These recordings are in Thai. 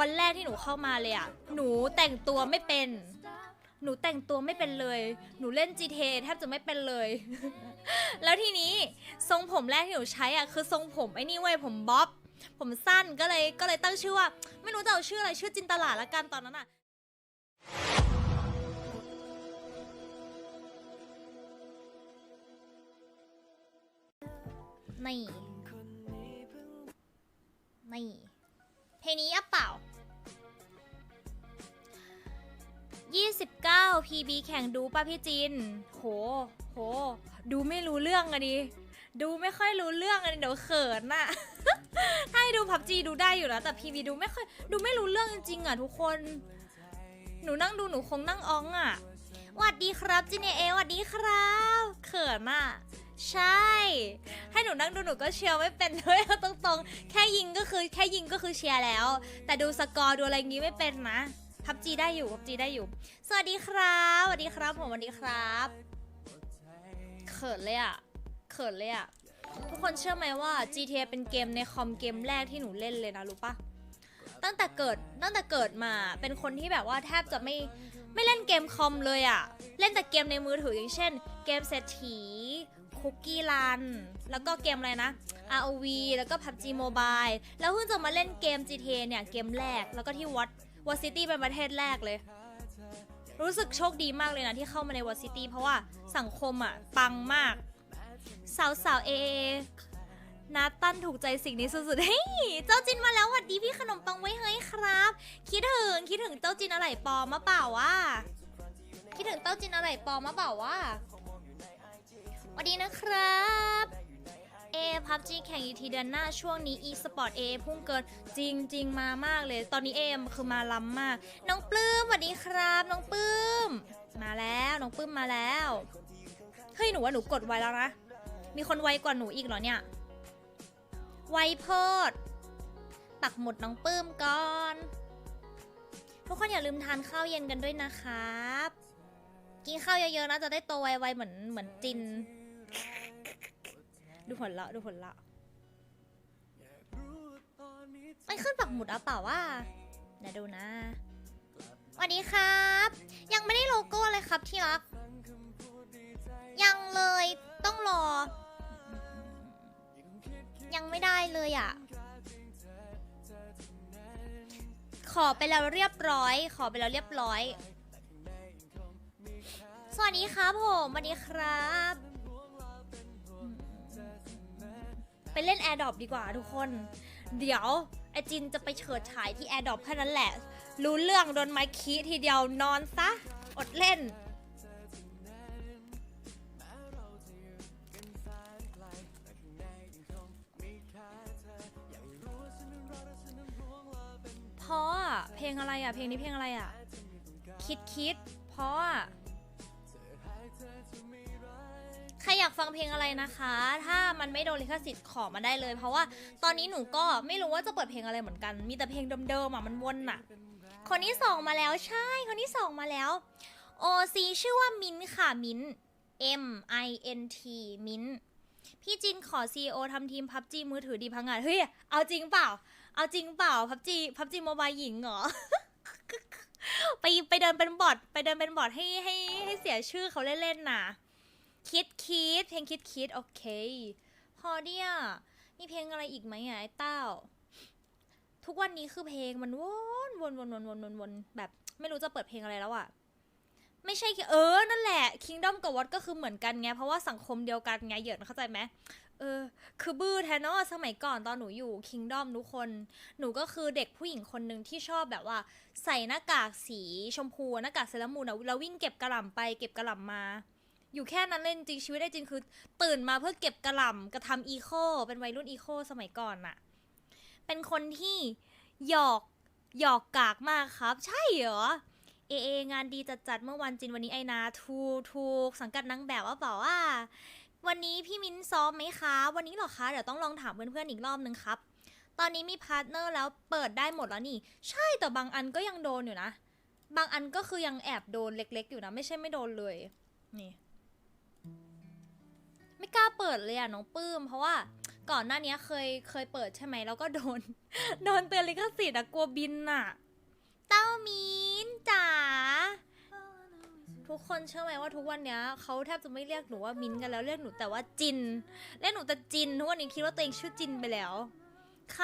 วันแรกที่หนูเข้ามาเลยอะหนูแต่งตัวไม่เป็น หนูแต่งตัวไม่เป็นเลย หนูเล่น GTA แทบจะไม่เป็นเลย แล้วทีนี้ทรงผมแรกที่หนูใช้อะคือทรงผมไอ้นี่เว้ยผมบ๊อบ ผมสั้นก็เลยก็เลยตั้งชื่อว่า ไม่รู้จะเอาชื่ออะไรชื่อจินตลาละกันตอนนั้นอะนี่นี่เพลงนี้อะเปล่า 29 PB แข่งดูป่ะพี่จิน โห โห ดูไม่รู้เรื่องอะดิ ดูไม่ค่อยรู้เรื่องอะดิเดี๋ยวเขินน่ะถ้าให้ดูพับจีดูได้อยู่นะแต่ PB ดูไม่ค่อย ดูไม่รู้เรื่องจริงๆอะทุกคน หนูนั่งดูหนูคงนั่งอ้องอะหวัดดีครับจินเอหวัดดีครับ เขินอะใช่ ให้หนูนั่งดูหนูก็เชียร์ไม่เป็นด้วยเอาตรงๆ แค่ยิงก็คือแค่ยิงก็คือเชียร์แล้ว แต่ดูสกอร์ดูอะไรงี้ไม่เป็นนะ พับจีได้อยู่พับจีได้อยู่ สวัสดีครับสวัสดีครับผมสวัสดีครับเขินเลยอะเขินเลยอะทุกคนเชื่อไหมว่า GTA เป็นเกมในคอมเกมแรกที่หนูเล่นเลยนะรู้ปะตั้งแต่เกิดตั้งแต่เกิดมาเป็นคนที่แบบว่าแทบจะไม่ไม่เล่นเกมคอมเลยอะเล่นแต่เกมในมือถืออย่างเช่น เกมเศรษฐีคุกกี้รันแล้วก็เกมอะไรนะ ROV แล้วก็ PUBG Mobile แล้วเพิ่งจะมาเล่นเกม GTA เนี่ย เกมแรกแล้วก็ที่วัด วอซิตี้เป็นประเทศแรกเลย รู้สึกโชคดีมากเลยนะที่เข้ามาในวอซิตี้เพราะว่าสังคมอะปังมาก สาวสาวเอนาตันถูกใจสิ่งนี้สุดๆ เฮ้ย เจ้าจินมาแล้วหวัดดีพี่ขนมปังไว้เฮ้ยครับ คิดถึงคิดถึงเจ้าจินอะไรปอมมาเปล่าวะคิดถึงเจ้าจินอะไรปอมมาเปล่าวะสวัสดีนะครับ เอพับจีแข่งอีกทีเดือนหน้าช่วงนี้ e สปอร์ตเอพุ่งเกินจริงจริงมามากเลย ตอนนี้เอมคือมาล้ำมาก น้องปลื้มสวัสดีครับ น้องปลื้ม มาแล้วน้องปลื้มมาแล้ว เฮ้ยหนูว่าหนูกดไวแล้วนะ มีคนไวกว่าหนูอีกเหรอเนี่ย ไวโพดปักหมุดน้องปลื้มก่อน ทุกคนอย่าลืมทานข้าวเย็นกันด้วยนะครับ กินข้าวเยอะๆนะจะได้โตไวๆเหมือนเหมือนจิน ดูผลละดูผลละมันขึ้นปักหมุดอะเปล่าว่าเดี๋ยวดูนะสวัสดีครับ ยังไม่ได้โลโก้เลยครับที่รัก ยังเลยต้องรอ ยังไม่ได้เลยอะ ขอไปแล้วเรียบร้อย ขอไปแล้วเรียบร้อย สวัสดีครับผมสวัสดีครับ เล่น Air d r o p ดีกว่าทุกคน เดี๋ยวไอจินจะไปเฉิดฉายที่ Air d r o p แค่นั้นแหละ รู้เรื่องโดนไม้คีทีเดียวนอนซะ อดเล่นพราะอเพลงอะไรอะ เพลงนี้เพลงอะไรอะ คิดคิดเพราะอะ ใครอยากฟังเพลงอะไรนะคะ ถ้ามันไม่โดนลิขสิทธิ์ขอมาได้เลย เพราะว่าตอนนี้หนูก็ไม่รู้ว่าจะเปิดเพลงอะไรเหมือนกัน มีแต่เพลงเดิมๆอะมันวนอะ คนที่สองมาแล้วใช่ คนที่สองมาแล้วโอซีชื่อว่ามินค่ะมิน M I N T มินท์พี่จินขอ CEO ทำทีมพับจีมือถือดีพังงานเฮ้ย เอาจริงเปล่า เอาจริงเปล่าพับจีพับจีโมบายหญิงเหรอ ไปไปเดินเป็นบอทไปเดินเป็นบอทให้ให้ให้เสียชื่อเขาเล่นๆน่ะ คิดคิดเพลงคิดคิดโอเค พอเดียมีเพลงอะไรอีกไหมอะไอ้เต้า ทุกวันนี้คือเพลงมันวนวนวนวนวนวนวนแบบ ไม่รู้จะเปิดเพลงอะไรแล้วอะ ไม่ใช่เออ นั่นแหละ Kingdom กับ What ก็คือเหมือนกันไง เพราะว่าสังคมเดียวกันไงเหยินเข้าใจไหมเออ คือบื้อแทนเนาะสมัยก่อนตอนหนูอยู่ Kingdom ทุกคน หนูก็คือเด็กผู้หญิงคนหนึ่งที่ชอบแบบว่า ใส่หน้ากากสีชมพูหน้ากากเซรามูนอะแล้ววิ่งเก็บกระหล่ำไปเก็บกระหล่ำมา อยู่แค่นั้นเลยจริงชีวิตได้จริงคือ ตื่นมาเพื่อเก็บกระหล่ำกระทำอีโคเป็นวัยรุ่นอีโคสมัยก่อนน่ะเป็นคนที่หยอกหยอกกากมากครับ ใช่เหรอเอเองานดีจัดจัดเมื่อวันจินวันนี้ไอนาทูทูกสังกัดนางแบบว่าเปล่าว่า วันนี้พี่มิ้นซ้อมไหมคะ วันนี้เหรอคะ เดี๋ยวต้องลองถามเพื่อนๆอีกรอบนึงครับ ตอนนี้มีพาร์ทเนอร์แล้วเปิดได้หมดแล้วนี่ ใช่แต่บางอันก็ยังโดนอยู่นะ บางอันก็คือยังแอบโดนเล็ก ๆ อยู่นะ ไม่ใช่ไม่โดนเลย นี่ ไม่กล้าเปิดเลยอะน้องปื้ม เพราะว่าก่อนหน้านี้เคยเคยเปิดใช่ไหมแล้วก็โดน โดนเตือนลิขสิทธิ์อะกลัวบินอะเต้ามีนจ๋าทุกคนเชื่อไหมว่าทุกวันเนี้ยเขาแทบจะไม่เรียกหนูว่ามินกันแล้วเรียกหนูแต่ว่าจินเรียกหนูแต่จินทุกวันนี้คิดว่าตัวเองชื่อจินไปแล้วข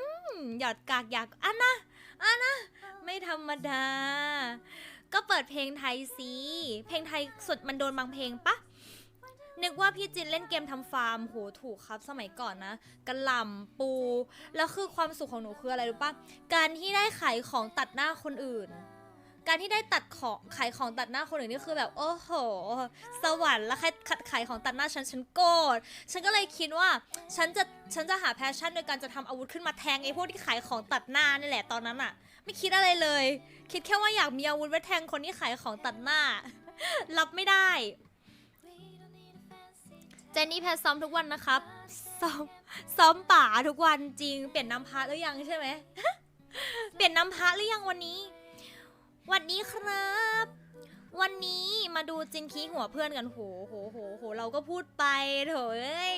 ำหยอดกากอยากอันนะอันนะไม่ธรรมดา ก็เปิดเพลงไทยสิเพลงไทยสุดมันโดนบางเพลงปะ นึกว่าพี่จินเล่นเกมทำฟาร์มโหถูกครับสมัยก่อนนะกระหล่ำปู แล้วคือความสุขของหนูคืออะไรรู้ปะการที่ได้ขายของตัดหน้าคนอื่น การที่ได้ตัดของขายของตัดหน้าคนอื่นนี่คือแบบโอ้โห สวรรค์แล้วใครขัดขายของตัดหน้าฉันฉันโกรธฉันก็เลยคิดว่าฉันจะฉันจะหาแพชชั่นโดยการจะทำอาวุธขึ้นมาแทงไอ้พวกที่ขายของตัดหน้านี่แหละตอนนั้นอะไม่คิดอะไรเลย คิดแค่ว่าอยากมีอาวุธไว้แทงคนที่ขายของตัดหน้า รับไม่ได้ เจนนี่แพทซ้อมทุกวันนะครับ ซ้อม ซ้อมป่าทุกวันจริง เปลี่ยนน้ำพระหรือยังใช่ไหม เปลี่ยนน้ำพระหรือยังวันนี้ วันนี้ครับ วันนี้มาดูจินคีหัวเพื่อนกันโหโหโหโห เราก็พูดไปเถอย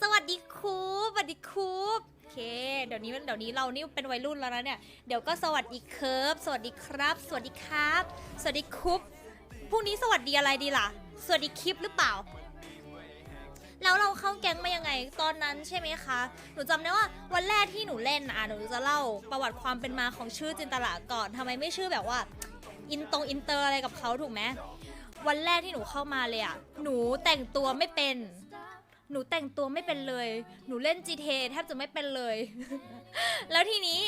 สวัสดีคูปสวัสดีคูปโอเค เดี๋ยวนี้เดี๋ยวนี้เรานี่เป็นวัยรุ่นแล้วนะเนี่ย เดี๋ยวก็สวัสดีเคิร์ฟสวัสดีครับ สวัสดีครับ สวัสดีคุปพรุ่งนี้สวัสดีอะไรดีล่ะ สวัสดีคลิปหรือเปล่า แล้วเราเข้าแก๊งมายังไงตอนนั้นใช่ไหมคะ หนูจำได้ว่าวันแรกที่หนูเล่นอะหนูจะเล่าประวัติความเป็นมาของชื่อจินตลาก่อนทำไมไม่ชื่อแบบว่า อินตรงอินเตอร์อะไรกับเขาถูกไหมวันแรกที่หนูเข้ามาเลยอะหนูแต่งตัวไม่เป็นหนูแต่งตัวไม่เป็นเลย หนูเล่น GTA แทบจะไม่เป็นเลย แล้วทีนี้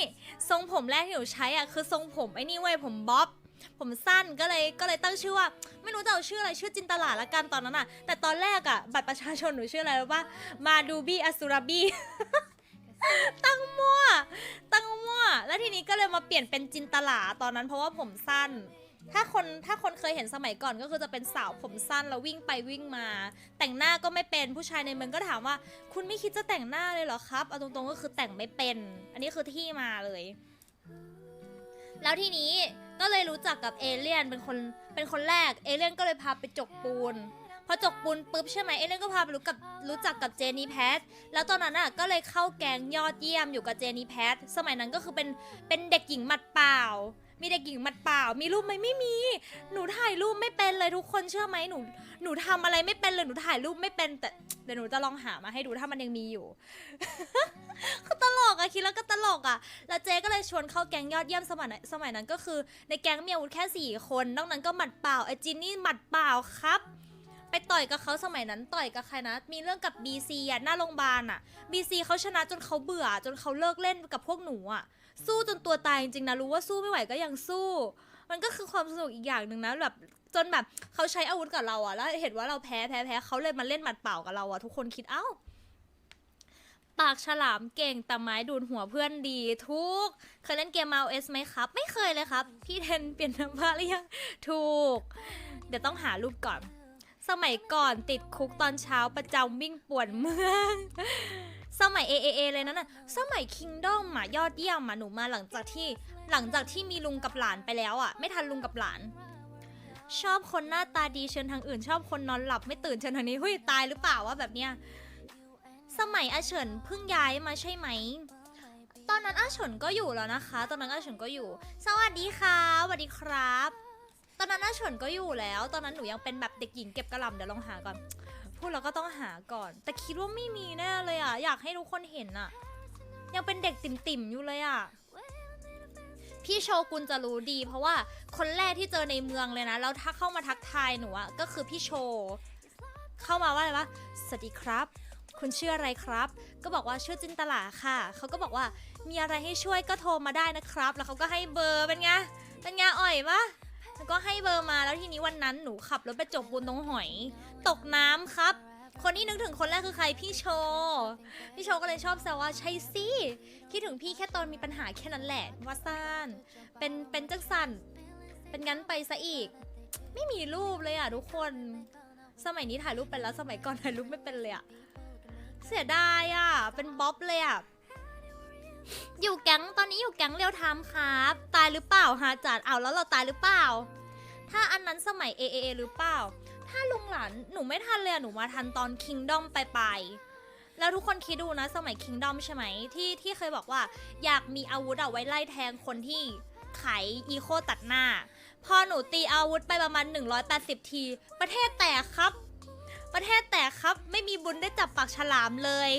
ทรงผมแรกที่หนูใช้อะคือทรงผมไอ้นี่เว้ยผมบ๊อบ ผมสั้นก็เลยก็เลยตั้งชื่อว่า ไม่รู้จะเอาชื่ออะไรชื่อจินตลาละกันตอนนั้นอะแต่ตอนแรกอะบัตรประชาชนหนูชื่ออะไรรู้ป่ะมาดูบี้อสุรบี้ ตั้งมั่ว ตั้งมั่ว แล้วทีนี้ก็เลยมาเปลี่ยนเป็นจินตลาตอนนั้น เพราะว่าผมสั้น ถ้าคนถ้าคนเคยเห็นสมัยก่อนก็คือจะเป็นสาวผมสั้นแล้ววิ่งไปวิ่งมา แต่งหน้าก็ไม่เป็นผู้ชายในเมืองก็ถามว่า คุณไม่คิดจะแต่งหน้าเลยเหรอครับเอาตรงๆก็คือแต่งไม่เป็น อันนี้คือที่มาเลย แล้วทีนี้ก็เลยรู้จักกับเอเลี่ยนเป็นคนเป็นคนแรก เอเลี่ยนก็เลยพาไปจกปูน พอจกปูนปุ๊บใช่ไหมเอเลี่นก็พาไปรู้กับรู้จักกับเจนี่แพทแล้วตอนนั้นอะก็เลยเข้าแก๊งยอดเยี่ยมอยู่กับเจนี่แพทสมัยนั้นก็คือเป็นเป็นเด็กหญิงหมัดเปล่า มีเด็กหญิงหมัดเปล่า มีรูปไหมไม่มี หนูถ่ายรูปไม่เป็นเลยทุกคนเชื่อไหมหนูหนูทำอะไรไม่เป็นเลยหนูถ่ายรูปไม่เป็นแต่เดี๋ยวหนูจะลองหามาให้ดูถ้ามันยังมีอยู่คือตลกอะคิดแล้วก็ตลกอะแล้วเจ๊ก็เลยชวนเข้าแก๊งยอดเยี่ยมสมัยนั้นสมัยนั้นก็คือ ในแก๊งมีอาวุธแค่สี่คนนอกนั้นก็หมัดเปล่าไอจินนี่หมัดเปล่าครับ ไปต่อยกับเขาสมัยนั้นต่อยกับใครนะ มีเรื่องกับ BC อะหน้าโรงพยาบาลอะ BC เขาชนะจนเขาเบื่อ จนเขาเลิกเล่นกับพวกหนูอะ สู้จนตัวตายจริงๆนะรู้ว่าสู้ไม่ไหวก็ยังสู้ มันก็คือความสนุกอีกอย่างหนึ่งนะแบบจนแบบเขาใช้อาวุธกับเราอะ แล้วเห็นว่าเราแพ้แพ้แพ้เขาเลยมาเล่นหมัดเปล่ากับเราอะทุกคนคิดเอ้าปากฉลามเก่งแต่ไม้ดูดหัวเพื่อนดีทุก เคยเล่นเกม m าเอสไหมครับ ไม่เคยเลยครับ พี่เทนเปลี่ยนน้ำผ้าหรือยังถูก เดี๋ยวต้องหารูปก่อน สมัยก่อนติดคุกตอนเช้าประจำวิ่งป่วนเมือง สมัย AAA เลยนั่นน่ะสมัย Kingdom อะยอดเยี่ยมอะหนูมาหลังจากที่หลังจากที่มีลุงกับหลานไปแล้วอะไม่ทันลุงกับหลาน ชอบคนหน้าตาดีเชิญทางอื่น ชอบคนนอนหลับไม่ตื่นเชิญทางนี้เฮ้ยตายหรือเปล่าวะแบบเนี้ยสมัยอาเฉินเพิ่งย้ายมาใช่ไหม ตอนนั้นอาเฉินก็อยู่แล้วนะคะ ตอนนั้นอาเฉินก็อยู่ สวัสดีค่ะสวัสดีครับ ตอนนั้นอาเฉินก็อยู่แล้ว ตอนนั้นหนูยังเป็นแบบเด็กหญิงเก็บกระหล่ำเดี๋ยวลองหาก่อน พูดแล้วก็ต้องหาก่อน แต่คิดว่าไม่มีแน่เลยอะ อยากให้ทุกคนเห็นอะ ยังเป็นเด็กติ่มๆอยู่เลยอะ พี่โชกุนจะรู้ดี เพราะว่าคนแรกที่เจอในเมืองเลยนะ แล้วถ้าเข้ามาทักทายหนูอะก็คือพี่โช เข้ามาว่าอะไรวะ สวัสดีครับคุณชื่ออะไรครับ ก็บอกว่าชื่อจินตลาค่ะ เขาก็บอกว่ามีอะไรให้ช่วยก็โทรมาได้นะครับ แล้วเขาก็ให้เบอร์เป็นไง เป็นไงอ่อยปะ ก็ให้เบอร์มาแล้วทีนี้วันนั้นหนูขับรถไปจกบุญตรงหอย ตกน้ำครับ คนที่นึกถึงคนแรกคือใครพี่โชพี่โชก็เลยชอบแซวว่าใช่สิคิดถึงพี่แค่ตอนมีปัญหาแค่นั้นแหละว่าซ่านเป็นเป็นจังสันเป็นงั้นไปซะอีก ไม่มีรูปเลยอะทุกคน สมัยนี้ถ่ายรูปเป็นแล้วสมัยก่อนถ่ายรูปไม่เป็นเลยอะเสียดายอะ เป็นบ๊อบเลยอะ อยู่แก๊งตอนนี้อยู่แก๊งเรียวไทม์ครับ ตายหรือเปล่าฮาจัดเอาแล้วเราตายหรือเปล่า ถ้าอันนั้นสมัย AAA หรือเปล่า ถ้าลุงหลานหนูไม่ทันเลยอะหนูมาทันตอน Kingdom ไปไปแล้วทุกคนคิดดูนะสมัยคิงดอมใช่ไหมที่ที่เคยบอกว่า อยากมีอาวุธเอาไว้ไล่แทงคนที่ไขอีโคตัดหน้า พอหนูตีอาวุธไปประมาณ 180 ที ประเทศแตกครับ ประเทศแตกครับไม่มีบุญได้จับปากฉลามเลย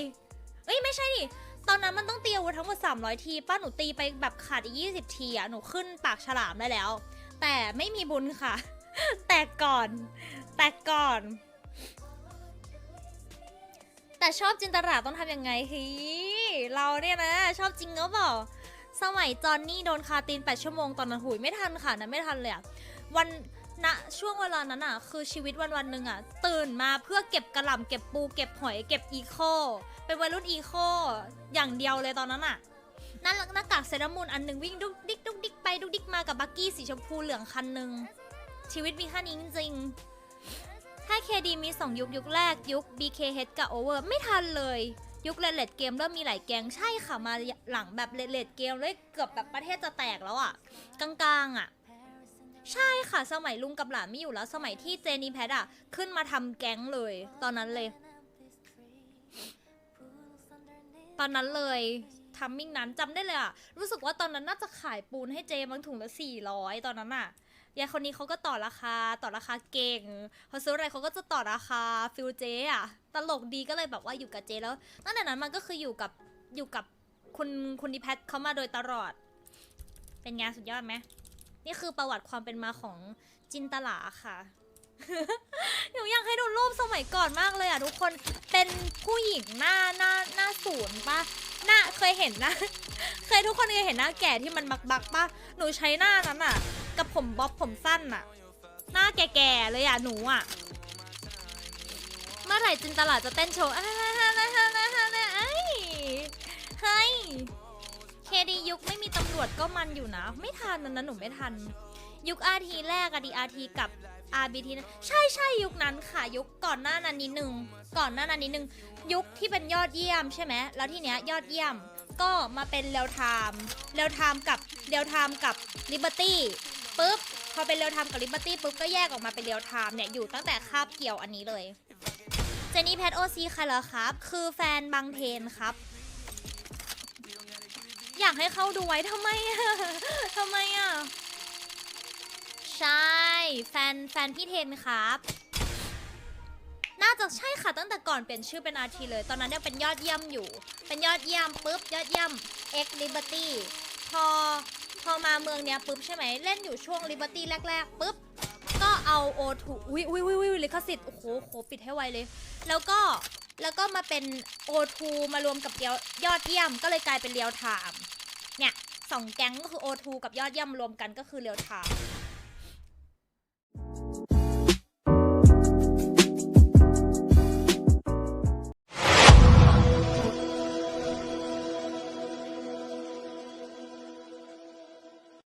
เอ้ยไม่ใช่ดิตอนนั้นมันต้องตีอาวุธทั้งหมด 300 ทีป้าหนูตีไปแบบขาดอีก 20 ทีอะหนูขึ้นปากฉลามได้แล้ว แต่ไม่มีบุญค่ะ แตกก่อน แตกก่อน แต่ชอบจินตราต้องทำยังไงฮีเราเนี่ยนะ ชอบจริงหรือเปล่าสมัยจอนนี่โดนคาตีน 8 ชั่วโมงตอนนั้นหุยไม่ทันค่ะนั้นไม่ทันเลยอะวันณช่วงเวลานั้นอะคือชีวิตวันวันหนึ่งอะตื่นมาเพื่อเก็บกระหล่ำเก็บปู เก็บหอยเก็บอีโคเป็นวัยรุ่นอีโคอย่างเดียวเลยตอนนั้นอะ หน้าหน้ากากเซรามูนอันหนึ่งวิ่งดุกดิกดุกดิกไปดุกดิกมากับบักกี้สีชมพูเหลืองคันหนึ่งชีวิตมีแค่นี้จริงๆถ้า KD มี 2 ยุคยุคแรกยุค BKH กับ Over ไม่ทันเลย ยุคเลดเลดเกมเริ่มมีหลายแกงใช่ค่ะมาหลังแบบเลดเลดเกมเลยเกือบแบบประเทศจะแตกแล้วอะ่ะ กลางๆอะ่ะใช่ค่ะสมัยลุงกับหลานไม่อยู่แล้วสมัยที่เจนีแพทอะขึ้นมาทำแก๊งเลย ตอนนั้นเลย ตอนนั้นเลย ทัมมิ่งนั้นจำได้เลยอะรู้สึกว่าตอนนั้นน่าจะขายปูนให้เจบางถุงละสี่ร้อยตอนนั้นอะยายคนนี้เขาก็ต่อราคาต่อราคาเก่งเขาซื้ออะไรเขาก็จะต่อราคาฟิลเจอะตลกดีก็เลยแบบว่าอยู่กับเจแล้วตั้งแต่นั้นมันก็คืออยู่กับอยู่กับคุณคุณดิแพทเขามาโดยตลอด เป็นไงสุดยอดไหมนี่คือประวัติความเป็นมาของจินตลาค่ะ หนูอยากให้ดูรูปสมัยก่อนมากเลยอะทุกคนเป็นผู้หญิงหน้าหน้าหน้าศูนย์ปะ หน้าเคยเห็นนะ เคยทุกคนเคยเห็นหน้าแก่ที่มันบักบักๆปะหนูใช้หน้านั้นอะ กับผมบ๊อบผมสั้นอะ หน้าแก่ๆเลยอะหนูอะ เมื่อไหร่จินตลาดจะเต้นโชว์อ่าฮ่าฮ่าฮ่าฮ่าฮ่าฮ่าเอ้ยเฮ้ยเคดียุคไม่มีตำรวจก็มันอยู่นะ ไม่ทันนนะหนูไม่ทัน ยุคอาทีแรกอะดีอาทีกับ RBT นะใช่ใช่ยุคนั้นค่ะ ยุคก่อนหน้านั้นนิดนึงก่อนหน้านั้นนิดนึงยุคที่เป็นยอดเยี่ยมใช่ไหมแล้วทีเนี้ยยอดเยี่ยมก็มาเป็นเรียวไทม์เรียวไทม์กับเรียวไทม์กับลิเบอร์ตี้ปุ๊บพอเป็นเรียวไทม์กับลิเบอร์ตี้ปุ๊บก็แยกออกมาเป็นเรียวไทม์เนี่ยอยู่ตั้งแต่คาบเกี่ยวอันนี้เลยเจนี่แพทโอซีใครเหรอครับ คือแฟนบางเทนครับ อยากให้เขาดูไว้ทำไมอะทำไมอะ ใช่ แฟนแฟนพี่เทนครับ น่าจะใช่ค่ะตั้งแต่ก่อนเปลี่ยนชื่อเป็นอาทีเลย ตอนนั้นเนี่ยเป็นยอดเยี่ยมอยู่ เป็นยอดเยี่ยมปุ๊บ ยอดเยี่ยม X Liberty พอพอมาเมืองเนี้ยปุ๊บใช่ไหมเล่นอยู่ช่วง Liberty แรก ๆปุ๊บ ก็เอา O2 อุ้ยอุ้ยอุ้ยอุ้ยลิขสิทธิ์โอ้โหโหปิดให้ไวเลย แล้วก็แล้วก็มาเป็น O2 มารวมกับเดียวยอดเยี่ยมก็เลยกลายเป็นเรียวไทม์เนี่ยสองแก๊งก็คือ O2 กับยอดเยี่ยมรวมกันก็คือเรียวไทม์